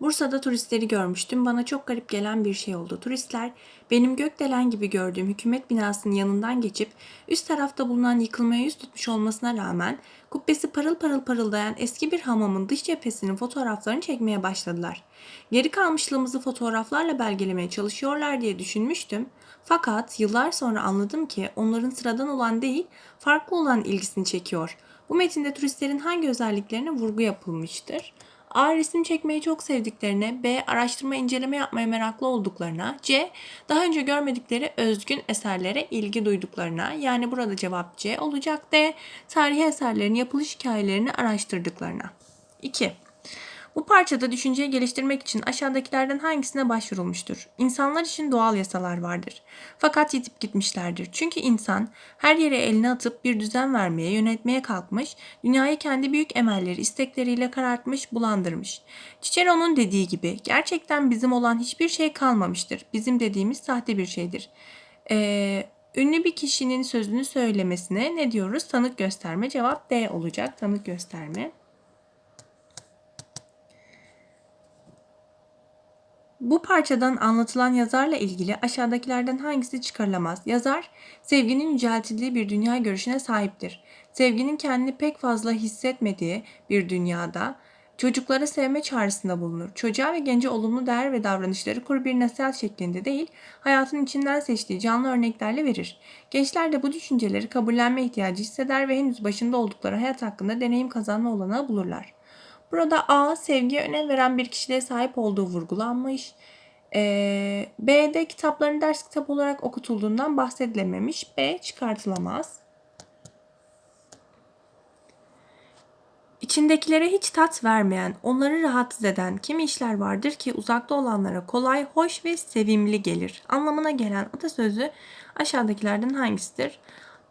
Bursa'da turistleri görmüştüm. Bana çok garip gelen bir şey oldu. Turistler benim gökdelen gibi gördüğüm hükümet binasının yanından geçip üst tarafta bulunan yıkılmaya yüz tutmuş olmasına rağmen kubbesi parıl parıl parıldayan eski bir hamamın dış cephesinin fotoğraflarını çekmeye başladılar. Geri kalmışlığımızı fotoğraflarla belgelemeye çalışıyorlar diye düşünmüştüm. Fakat yıllar sonra anladım ki onların sıradan olan değil, farklı olan ilgisini çekiyor. Bu metinde turistlerin hangi özelliklerine vurgu yapılmıştır? A. Resim çekmeyi çok sevdiklerine, B. Araştırma inceleme yapmaya meraklı olduklarına, C. Daha önce görmedikleri özgün eserlere ilgi duyduklarına, yani burada cevap C olacak D. Tarihi eserlerin yapılış hikayelerini araştırdıklarına. 2. Bu parçada düşünceyi geliştirmek için aşağıdakilerden hangisine başvurulmuştur? İnsanlar için doğal yasalar vardır. Fakat yitip gitmişlerdir. Çünkü insan her yere elini atıp bir düzen vermeye, yönetmeye kalkmış, dünyayı kendi büyük emelleri, istekleriyle karartmış, bulandırmış. Cicero'nun dediği gibi gerçekten bizim olan hiçbir şey kalmamıştır. Bizim dediğimiz sahte bir şeydir. Ee, ünlü bir kişinin sözünü söylemesine ne diyoruz? Tanık gösterme. Cevap D olacak. Tanık gösterme. Bu parçadan anlatılan yazarla ilgili aşağıdakilerden hangisi çıkarılamaz? Yazar, sevginin yüceltildiği bir dünya görüşüne sahiptir. Sevginin kendini pek fazla hissetmediği bir dünyada çocuklara sevme çağrısında bulunur. Çocuğa ve gence olumlu değer ve davranışları kuru bir nasihat şeklinde değil, hayatın içinden seçtiği canlı örneklerle verir. Gençler de bu düşünceleri kabullenme ihtiyacı hisseder ve henüz başında oldukları hayat hakkında deneyim kazanma olanağı bulurlar. Burada A sevgiye önem veren bir kişiliğe sahip olduğu vurgulanmış. Ee, B'de kitapların ders kitabı olarak okutulduğundan bahsedilememiş. B çıkartılamaz. İçindekilere hiç tat vermeyen, onları rahatsız eden kimi işler vardır ki uzakta olanlara kolay, hoş ve sevimli gelir. Anlamına gelen atasözü aşağıdakilerden hangisidir?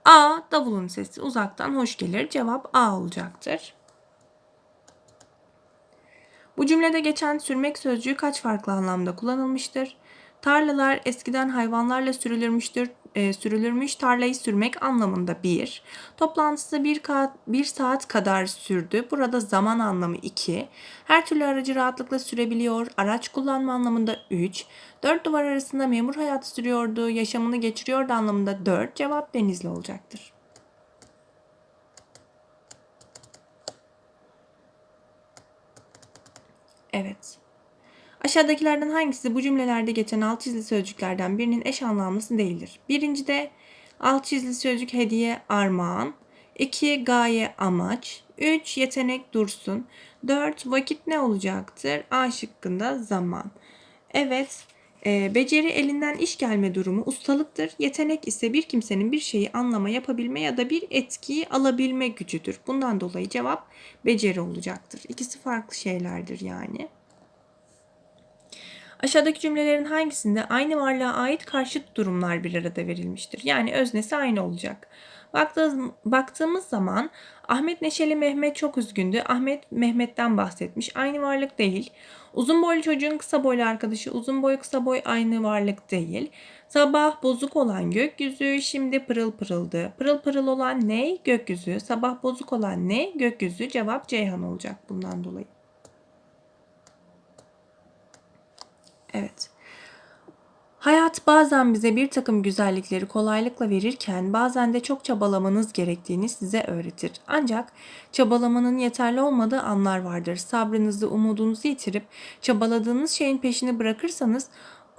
A. Davulun sesi uzaktan hoş gelir. Cevap A olacaktır. Bu cümlede geçen sürmek sözcüğü kaç farklı anlamda kullanılmıştır? Tarlalar eskiden hayvanlarla sürülürmüştür, e, sürülürmüş. Tarlayı sürmek anlamında bir. Toplantısı bir, ka- bir saat kadar sürdü. Burada zaman anlamı iki. Her türlü aracı rahatlıkla sürebiliyor. Araç kullanma anlamında üç. Dört duvar arasında memur hayatı sürüyordu. Yaşamını geçiriyordu anlamında dört. Cevap denizli olacaktır. Evet. Aşağıdakilerden hangisi bu cümlelerde geçen alt çizili sözcüklerden birinin eş anlamlısı değildir? Birincide alt çizili sözcük hediye, armağan. 2. Gaye, amaç. 3. Yetenek, dursun. 4. Vakit ne olacaktır? A şıkkında zaman. Evet, beceri elinden iş gelme durumu ustalıktır. Yetenek ise bir kimsenin bir şeyi anlama, yapabilme ya da bir etkiyi alabilme gücüdür. Bundan dolayı cevap beceri olacaktır. İkisi farklı şeylerdir yani. Aşağıdaki cümlelerin hangisinde aynı varlığa ait karşıt durumlar bir arada verilmiştir? Yani öznesi aynı olacak. Baktığımız, zaman Ahmet Neşeli Mehmet çok üzgündü. Ahmet Mehmet'ten bahsetmiş. Aynı varlık değil. Uzun boylu çocuğun kısa boylu arkadaşı uzun boy kısa boy aynı varlık değil. Sabah bozuk olan gökyüzü şimdi pırıl pırıldı. Pırıl pırıl olan ne? Gökyüzü. Sabah bozuk olan ne? Gökyüzü. Cevap Ceyhan olacak bundan dolayı. Evet. Hayat bazen bize bir takım güzellikleri kolaylıkla verirken bazen de çok çabalamanız gerektiğini size öğretir. Ancak çabalamanın yeterli olmadığı anlar vardır. Sabrınızı, umudunuzu yitirip çabaladığınız şeyin peşini bırakırsanız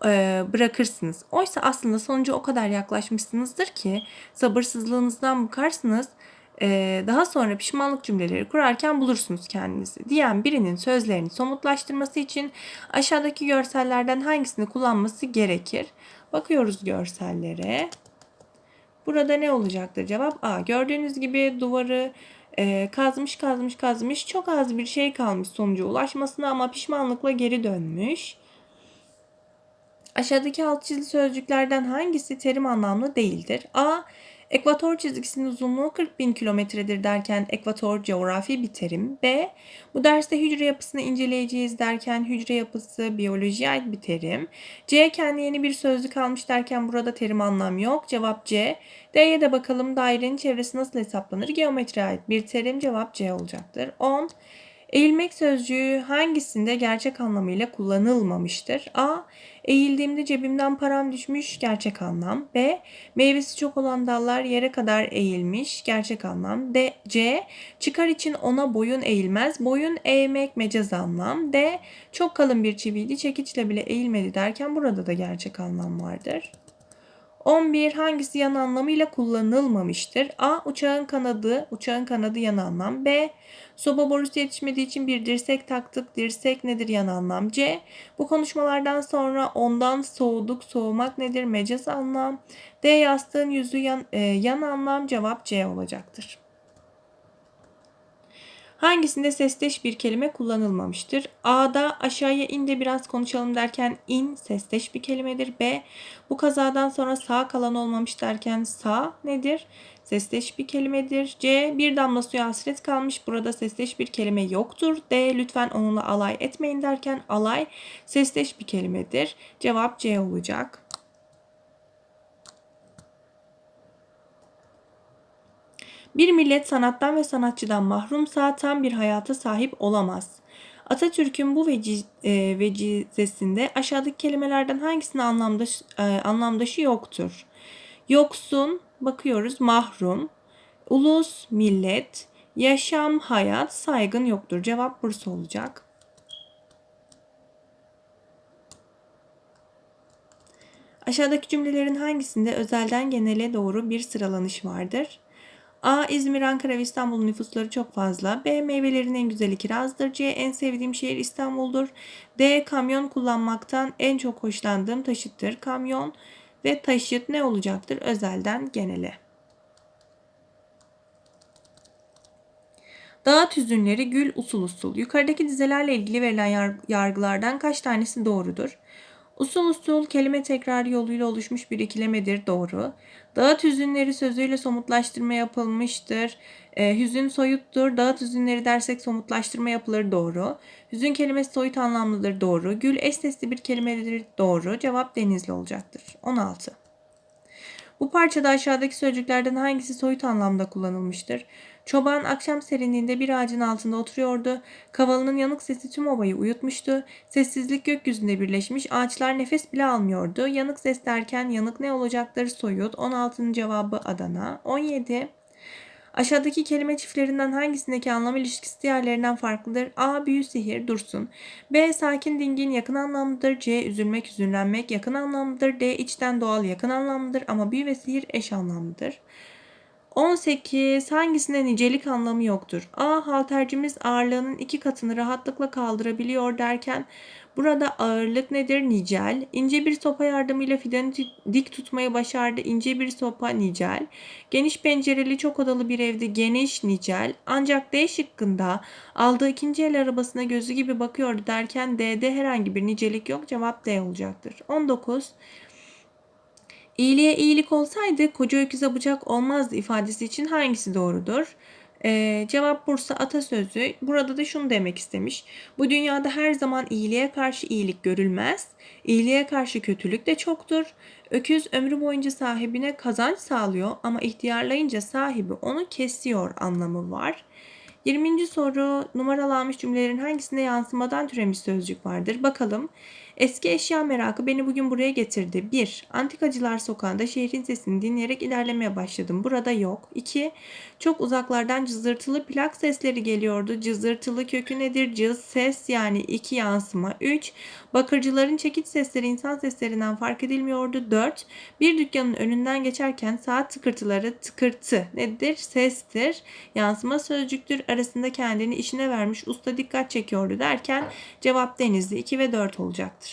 e, bırakırsınız. Oysa aslında sonuca o kadar yaklaşmışsınızdır ki sabırsızlığınızdan bıkarsınız daha sonra pişmanlık cümleleri kurarken bulursunuz kendinizi diyen birinin sözlerini somutlaştırması için aşağıdaki görsellerden hangisini kullanması gerekir? Bakıyoruz görsellere. Burada ne olacaktır cevap? A. Gördüğünüz gibi duvarı e, kazmış kazmış kazmış çok az bir şey kalmış sonuca ulaşmasına ama pişmanlıkla geri dönmüş. Aşağıdaki alt çizili sözcüklerden hangisi terim anlamlı değildir? A. Ekvator çizgisinin uzunluğu 40 bin kilometredir derken ekvator coğrafi bir terim. B. Bu derste hücre yapısını inceleyeceğiz derken hücre yapısı biyolojiye ait bir terim. C. Kendi yeni bir sözlük almış derken burada terim anlam yok. Cevap C. D'ye de bakalım dairenin çevresi nasıl hesaplanır? Geometriye ait bir terim. Cevap C olacaktır. 10. Eğilmek sözcüğü hangisinde gerçek anlamıyla kullanılmamıştır? A. Eğildiğimde cebimden param düşmüş gerçek anlam. B. Meyvesi çok olan dallar yere kadar eğilmiş gerçek anlam. D. C. Çıkar için ona boyun eğilmez. Boyun eğmek mecaz anlam. D. Çok kalın bir çiviydi çekiçle bile eğilmedi derken burada da gerçek anlam vardır. 11 hangisi yan anlamıyla kullanılmamıştır? A. Uçağın kanadı, uçağın kanadı yan anlam. B. Soba borusu yetişmediği için bir dirsek taktık. Dirsek nedir yan anlam? C. Bu konuşmalardan sonra ondan soğuduk. Soğumak nedir? Mecaz anlam. D. Yastığın yüzü yan, e, yan anlam. Cevap C olacaktır. Hangisinde sesteş bir kelime kullanılmamıştır? A'da aşağıya in de biraz konuşalım derken in sesteş bir kelimedir. B. Bu kazadan sonra sağ kalan olmamış derken sağ nedir? Sesteş bir kelimedir. C. Bir damla suya hasret kalmış. Burada sesteş bir kelime yoktur. D. Lütfen onunla alay etmeyin derken alay sesteş bir kelimedir. Cevap C olacak. Bir millet sanattan ve sanatçıdan mahrumsa tam bir hayata sahip olamaz. Atatürk'ün bu veci, e, vecizesinde aşağıdaki kelimelerden hangisinin anlamdaş, e, anlamdaşı yoktur? Yoksun, bakıyoruz mahrum, ulus, millet, yaşam, hayat, saygın yoktur. Cevap Bursa olacak. Aşağıdaki cümlelerin hangisinde özelden genele doğru bir sıralanış vardır? A. İzmir, Ankara ve İstanbul nüfusları çok fazla. B. Meyvelerin en güzeli kirazdır. C. En sevdiğim şehir İstanbul'dur. D. Kamyon kullanmaktan en çok hoşlandığım taşıttır. Kamyon ve taşıt ne olacaktır? Özelden genele. Dağıt hüzünleri gül usul usul. Yukarıdaki dizelerle ilgili verilen yargılardan kaç tanesi doğrudur? Usul usul kelime tekrarı yoluyla oluşmuş bir ikilemedir. Doğru. Dağıt hüzünleri sözüyle somutlaştırma yapılmıştır. E, hüzün soyuttur. Dağıt hüzünleri dersek somutlaştırma yapılır. Doğru. Hüzün kelimesi soyut anlamlıdır. Doğru. Gül eş sesli bir kelimedir. Doğru. Cevap denizli olacaktır. 16. Bu parçada aşağıdaki sözcüklerden hangisi soyut anlamda kullanılmıştır? Çoban akşam serinliğinde bir ağacın altında oturuyordu. Kavalının yanık sesi tüm ovayı uyutmuştu. Sessizlik gökyüzünde birleşmiş. Ağaçlar nefes bile almıyordu. Yanık ses derken yanık ne olacaktır? Soyut. 16'nın cevabı Adana. 17. Aşağıdaki kelime çiftlerinden hangisindeki anlam ilişkisi diğerlerinden farklıdır? A. Büyü sihir dursun. B. Sakin dingin yakın anlamlıdır. C. Üzülmek hüzünlenmek yakın anlamlıdır. D. içten doğal yakın anlamlıdır ama büyü ve sihir eş anlamlıdır. 18 hangisinde nicelik anlamı yoktur? A. Haltercimiz ağırlığının iki katını rahatlıkla kaldırabiliyor derken burada ağırlık nedir? Nicel. İnce bir sopa yardımıyla fidanı dik tutmayı başardı. İnce bir sopa nicel. Geniş pencereli çok odalı bir evde geniş nicel. Ancak D şıkkında aldığı ikinci el arabasına gözü gibi bakıyordu derken D'de herhangi bir nicelik yok. Cevap D olacaktır. 19 İyiliğe iyilik olsaydı koca öküze bıçak olmazdı ifadesi için hangisi doğrudur? Ee, cevap Bursa atasözü. Burada da şunu demek istemiş. Bu dünyada her zaman iyiliğe karşı iyilik görülmez. İyiliğe karşı kötülük de çoktur. Öküz ömrü boyunca sahibine kazanç sağlıyor ama ihtiyarlayınca sahibi onu kesiyor anlamı var. 20. soru numaralanmış cümlelerin hangisinde yansımadan türemiş sözcük vardır? Bakalım. Eski eşya merakı beni bugün buraya getirdi. 1. Antikacılar sokağında şehrin sesini dinleyerek ilerlemeye başladım. Burada yok. 2. Çok uzaklardan cızırtılı plak sesleri geliyordu. Cızırtılı kökü nedir? Cız ses yani iki yansıma. 3. Bakırcıların çekiç sesleri insan seslerinden fark edilmiyordu. 4. Bir dükkanın önünden geçerken saat tıkırtıları tıkırtı nedir? Sestir. Yansıma sözcüktür. Arasında kendini işine vermiş usta dikkat çekiyordu derken cevap denizli 2 ve 4 olacaktır.